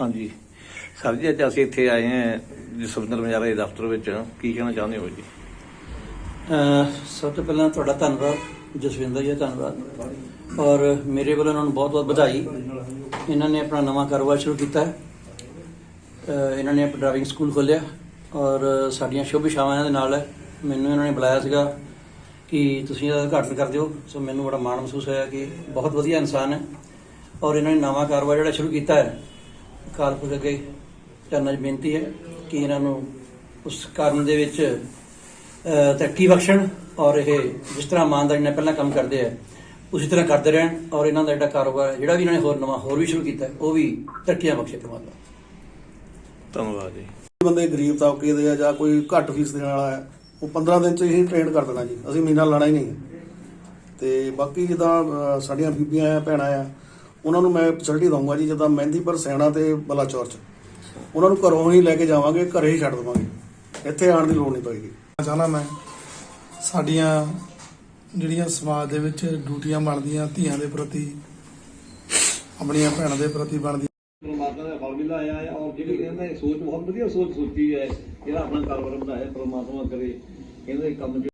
ਹਾਂਜੀ। ਸਰ ਜੀ, ਅੱਜ ਅਸੀਂ ਇੱਥੇ ਆਏ ਹਾਂ ਜਸਵਿੰਦਰ ਮਜਾਰਾ ਦੇ ਦਫ਼ਤਰ ਵਿੱਚ। ਕੀ ਕਹਿਣਾ ਚਾਹੁੰਦੇ ਹੋ ਜੀ? ਸਭ ਤੋਂ ਪਹਿਲਾਂ ਤੁਹਾਡਾ ਧੰਨਵਾਦ, ਜਸਵਿੰਦਰ ਜੀ ਦਾ ਧੰਨਵਾਦ। ਔਰ ਮੇਰੇ ਵੱਲੋਂ ਇਹਨਾਂ ਨੂੰ ਬਹੁਤ-ਬਹੁਤ ਵਧਾਈ। ਇਹਨਾਂ ਨੇ ਆਪਣਾ ਨਵਾਂ ਕਾਰੋਬਾਰ ਸ਼ੁਰੂ ਕੀਤਾ ਹੈ। ਇਹਨਾਂ ਨੇ ਆਪਣਾ ਡਰਾਈਵਿੰਗ ਸਕੂਲ ਖੋਲ੍ਹਿਆ ਔਰ ਸਾਡੀਆਂ ਸ਼ੁਭ ਇਛਾਵਾਂ ਇਹਨਾਂ ਦੇ ਨਾਲ ਹੈ। ਮੈਨੂੰ ਇਹਨਾਂ ਨੇ ਬੁਲਾਇਆ ਸੀਗਾ ਕਿ ਤੁਸੀਂ ਇਹਦਾ ਉਦਘਾਟਨ ਕਰ ਦਿਓ। ਸੋ ਮੈਨੂੰ ਬੜਾ ਮਾਣ ਮਹਿਸੂਸ ਹੋਇਆ ਕਿ ਬਹੁਤ ਵਧੀਆ ਇਨਸਾਨ ਹੈ। ਔਰ ਇਹਨਾਂ ਨੇ ਨਵਾਂ ਕਾਰੋਬਾਰ ਜਿਹੜਾ ਸ਼ੁਰੂ ਕੀਤਾ ਹੈ ਅਕਾਲ ਪੁਰਖ ਅੱਗੇ ਚਰਨਾਂ 'ਚ ਬੇਨਤੀ ਹੈ ਕਿ ਇਹਨਾਂ ਨੂੰ ਉਸ ਕਾਰਨ ਦੇ ਵਿੱਚ ਤਰੱਕੀ ਬਖਸ਼ਣ ਔਰ ਇਹ ਜਿਸ ਤਰ੍ਹਾਂ ਇਮਾਨਦਾਰੀ ਨਾਲ ਪਹਿਲਾਂ ਕੰਮ ਕਰਦੇ ਆ ਉਸੇ ਤਰ੍ਹਾਂ ਕਰਦੇ ਰਹਿਣ ਔਰ ਇਹਨਾਂ ਦਾ ਜਿਹੜਾ ਕਾਰੋਬਾਰ ਹੈ, ਜਿਹੜਾ ਵੀ ਇਹਨਾਂ ਨੇ ਹੋਰ ਨਵਾਂ ਹੋਰ ਵੀ ਸ਼ੁਰੂ ਕੀਤਾ ਉਹ ਵੀ ਤਰੱਕੀਆਂ ਬਖਸ਼ੇ ਪਰਮਾਤਮਾ ਧੰਨਵਾਦ ਜੀ। ਬੰਦੇ ਗਰੀਬ ਤਬਕੇ ਦੇ ਆ ਜਾਂ ਕੋਈ ਘੱਟ ਫੀਸ ਦੇਣ ਵਾਲਾ ਹੈ ਉਹ 15 ਦਿਨ ਚ ਹੀ ਟ੍ਰੇਨ ਕਰ ਦੇਣਾ ਜੀ ਅਸੀਂ ਮਹੀਨਾ ਲਾਣਾ ਹੀ ਨਹੀਂ। ਤੇ ਬਾਕੀ ਜਿੱਦਾਂ ਸਾਡੀਆਂ ਬੀਬੀਆਂ ਆ ਭੈਣਾਂ ਆ ਉਹਨਾਂ ਨੂੰ ਮੈਂ ਫੈਸਿਲਿਟੀ ਦਊਂਗਾ ਜੀ ਜਿੱਦਾਂ ਮਹਿੰਦੀਪੁਰ ਸੈਣਾ ਤੇ ਬਲਾਚੌਰ ਚ। ਉਹਨਾਂ ਨੂੰ ਘਰੋਂ ਹੀ ਲੈ ਕੇ ਜਾਵਾਂਗੇ ਘਰੇ ਹੀ ਛੱਡ ਦੇਵਾਂਗੇ। ਇੱਥੇ ਆਉਣ ਦੀ ਲੋੜ ਨਹੀਂ ਪਏਗੀ ਚਾਹਨਾ ਮੈਂ ਸਾਡੀਆਂ ਜਿਹੜੀਆਂ ਸਮਾਜ ਦੇ ਵਿੱਚ ਡਿਊਟੀਆਂ ਬਣਦੀਆਂ ਧੀਆਂ ਦੇ ਪ੍ਰਤੀ ਆਪਣੀਆਂ ਭੈਣਾਂ ਦੇ ਪ੍ਰਤੀ ਬਣਦੀਆਂ। ਪਰਮਾਤਮਾ ਦਾ ਫਲ ਮਿਲਾ ਆਇਆ ਹੈ ਔਰ ਜਿਹੜੀ ਇਹਨਾਂ ਸੋਚ ਬਹੁਤ ਵਧੀਆ ਸੋਚ ਸੋਚੀ ਹੈ। ਜਿਹੜਾ ਆਪਣਾ ਕਾਰੋਬਾਰ ਬਣਾਇਆ ਪਰਮਾਤਮਾ ਕਰੇ। ਇਹਨਾਂ ਦੇ ਕੰਮ 'ਚ